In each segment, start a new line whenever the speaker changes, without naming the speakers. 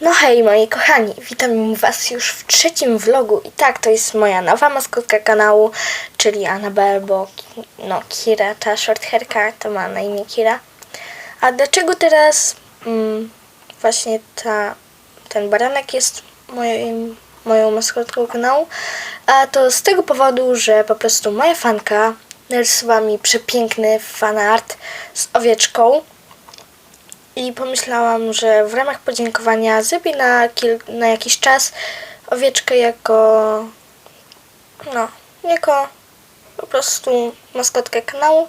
No hej moi kochani, witam was już w trzecim vlogu i tak, to jest moja nowa maskotka kanału, czyli Annabelle, bo no Kira, ta short hairka, to ma na imię Kira. A dlaczego teraz mm, właśnie ta, ten baranek jest moim, moją maskotką kanału? A to z tego powodu, że po prostu moja fanka narysowała mi przepiękny fanart z owieczką. I pomyślałam, że w ramach podziękowania zrobię na, kil- na jakiś czas owieczkę jako, no, jako po prostu maskotkę kanału.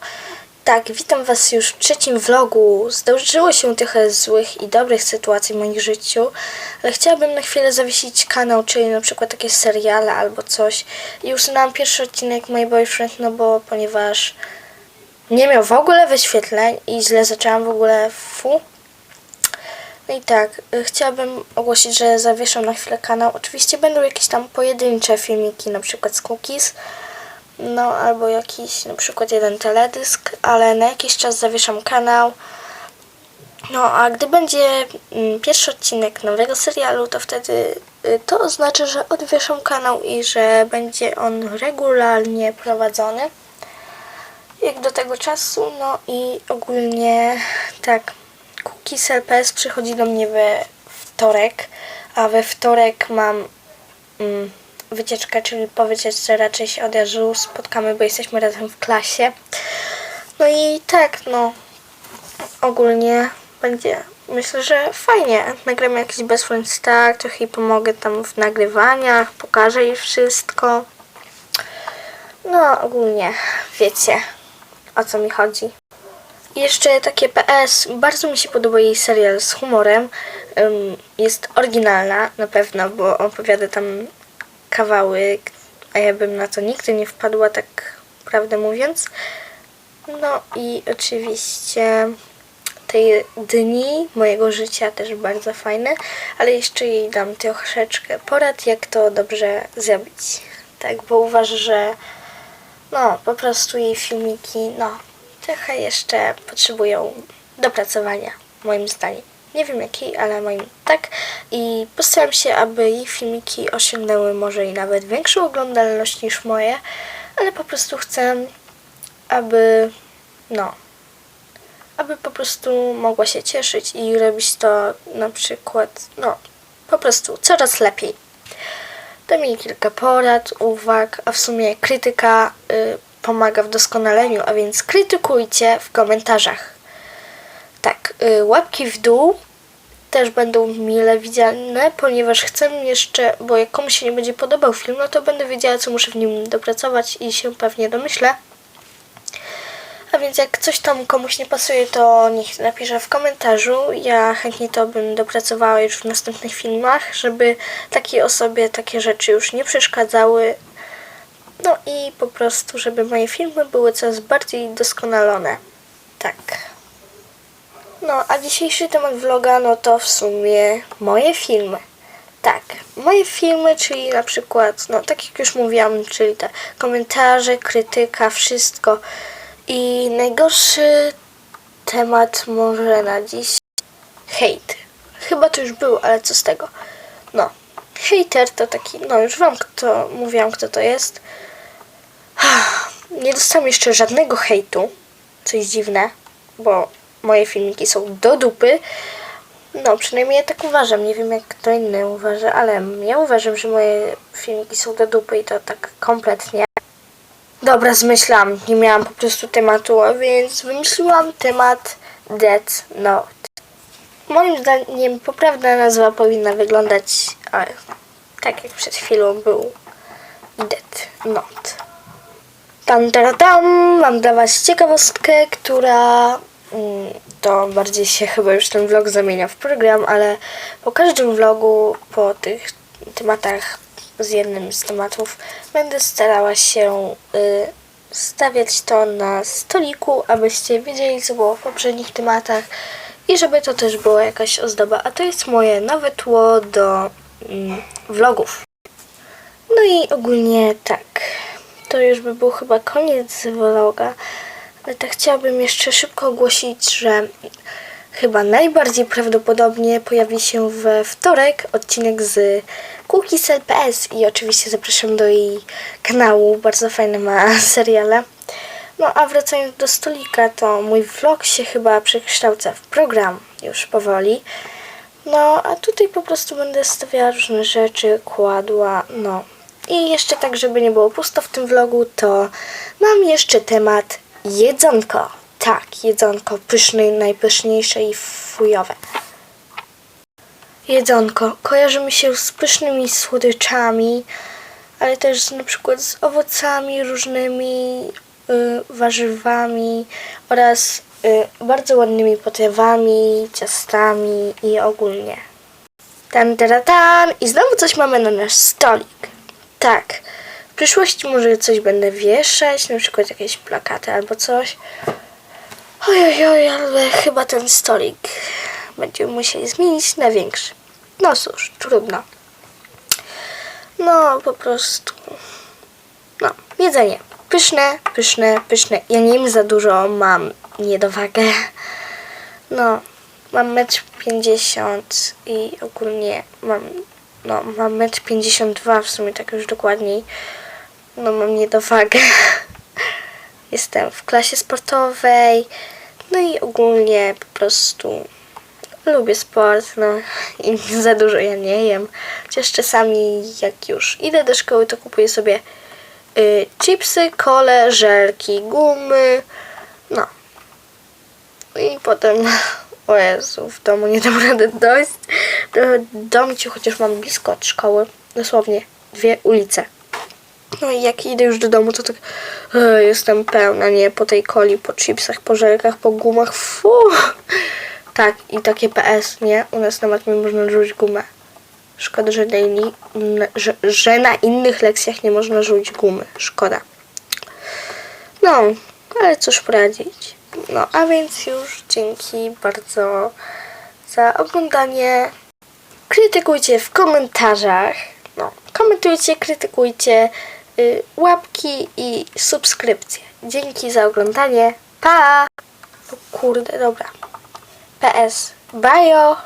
Tak, witam Was już w trzecim vlogu. Zdarzyło się trochę złych i dobrych sytuacji w moim życiu, ale chciałabym na chwilę zawiesić kanał, czyli na przykład takie seriale albo coś. I usunęłam pierwszy odcinek mojej boyfriend, no bo ponieważ nie miał w ogóle wyświetleń i źle zaczęłam w ogóle fu. No i tak, y, chciałabym ogłosić, że zawieszam na chwilę kanał. Oczywiście będą jakieś tam pojedyncze filmiki, na przykład z cookies, no albo jakiś na przykład jeden teledysk, ale na jakiś czas zawieszam kanał. No a gdy będzie mm, pierwszy odcinek nowego serialu, to wtedy y, to oznacza, że odwieszam kanał i że będzie on regularnie prowadzony jak do tego czasu, no i ogólnie tak, Cookies LPS przychodzi do mnie we wtorek, a we wtorek mam mm, wycieczkę, czyli po wycieczce raczej się od spotkamy, bo jesteśmy razem w klasie. No i tak, no, ogólnie będzie, myślę, że fajnie. Nagramy jakiś Best tak, trochę jej pomogę tam w nagrywaniach, pokażę jej wszystko. No, ogólnie, wiecie, o co mi chodzi. Jeszcze takie PS, bardzo mi się podoba jej serial z humorem. Jest oryginalna na pewno, bo opowiada tam kawały, a ja bym na to nigdy nie wpadła, tak prawdę mówiąc. No i oczywiście te dni mojego życia też bardzo fajne, ale jeszcze jej dam troszeczkę porad, jak to dobrze zrobić. Tak, bo uważam, że no, po prostu jej filmiki, no, trochę jeszcze potrzebują dopracowania, moim zdaniem. Nie wiem jakiej, ale moim tak. I postaram się, aby jej filmiki osiągnęły może i nawet większą oglądalność niż moje, ale po prostu chcę, aby, no, aby po prostu mogła się cieszyć i robić to na przykład, no, po prostu coraz lepiej. Daj mi kilka porad, uwag, a w sumie krytyka y, pomaga w doskonaleniu, a więc krytykujcie w komentarzach. Tak, y, łapki w dół też będą mile widziane, ponieważ chcę jeszcze, bo jak komuś się nie będzie podobał film, no to będę wiedziała, co muszę w nim dopracować i się pewnie domyślę. A więc jak coś tam komuś nie pasuje, to niech napisze w komentarzu. Ja chętnie to bym dopracowała już w następnych filmach, żeby takiej osobie takie rzeczy już nie przeszkadzały. No i po prostu, żeby moje filmy były coraz bardziej doskonalone. Tak. No, a dzisiejszy temat vloga, no to w sumie moje filmy. Tak, moje filmy, czyli na przykład, no tak jak już mówiłam, czyli te komentarze, krytyka, wszystko. I najgorszy temat może na dziś hejt. Chyba to już był, ale co z tego? No, hater to taki, no już wam kto, mówiłam kto to jest. Nie dostałam jeszcze żadnego hejtu, co jest dziwne, bo moje filmiki są do dupy. No, przynajmniej ja tak uważam. Nie wiem, jak kto inny uważa, ale ja uważam, że moje filmiki są do dupy i to tak kompletnie. Dobra, zmyślam. Nie miałam po prostu tematu, a więc wymyśliłam temat Death Note. Moim zdaniem poprawna nazwa powinna wyglądać tak jak przed chwilą był Death Note. Tam, tam, tam, mam dla Was ciekawostkę, która mm, to bardziej się chyba już ten vlog zamienia w program, ale po każdym vlogu, po tych tematach, z jednym z tematów, będę starała się y, stawiać to na stoliku, abyście wiedzieli, co było w poprzednich tematach i żeby to też była jakaś ozdoba. A to jest moje nowe tło do mm, vlogów. No i ogólnie tak. To już by był chyba koniec vloga. Ale tak chciałabym jeszcze szybko ogłosić, że chyba najbardziej prawdopodobnie pojawi się we wtorek odcinek z Cookies.ls i oczywiście zapraszam do jej kanału, bardzo fajne ma seriale. No a wracając do stolika, to mój vlog się chyba przekształca w program już powoli. No, a tutaj po prostu będę stawiała różne rzeczy, kładła, no. I jeszcze tak, żeby nie było pusto w tym vlogu, to mam jeszcze temat jedzonko. Tak, jedzonko pyszne, najpyszniejsze i fujowe. Jedzonko kojarzy mi się z pysznymi słodyczami, ale też na przykład z owocami różnymi, y, warzywami oraz y, bardzo ładnymi potrawami, ciastami i ogólnie. Tan, tan, tan. I znowu coś mamy na nasz stolik. Tak. W przyszłości może coś będę wieszać, na przykład jakieś plakaty albo coś. Oj, oj, ale chyba ten stolik będziemy musieli zmienić na większy. No cóż, trudno. No, po prostu. No, jedzenie. Pyszne, pyszne, pyszne. Ja nie jem za dużo, mam niedowagę. No, mam metr 50 i ogólnie mam, no, mam metr 52 w sumie tak już dokładniej. No, mam niedowagę. Jestem w klasie sportowej. No i ogólnie po prostu lubię sport, no i za dużo ja nie jem. Chociaż czasami jak już idę do szkoły, to kupuję sobie y, chipsy, kole, żelki, gumy, no. I potem, o Jezu, w domu nie dam rady dojść do domciu, chociaż mam blisko od szkoły, dosłownie dwie ulice. No i jak idę już do domu, to tak e, jestem pełna, nie? Po tej coli, po chipsach, po żelkach, po gumach, fu. Tak, i takie PS, nie? U nas na matmie można rzucić gumę. Szkoda, że na, inni, że, że na innych lekcjach nie można rzucić gumy. Szkoda. No, ale cóż poradzić. No, a więc już dzięki bardzo za oglądanie. Krytykujcie w komentarzach. No, komentujcie, krytykujcie, y, łapki i subskrypcje. Dzięki za oglądanie. Pa! O kurde, dobra. PS. Bajo!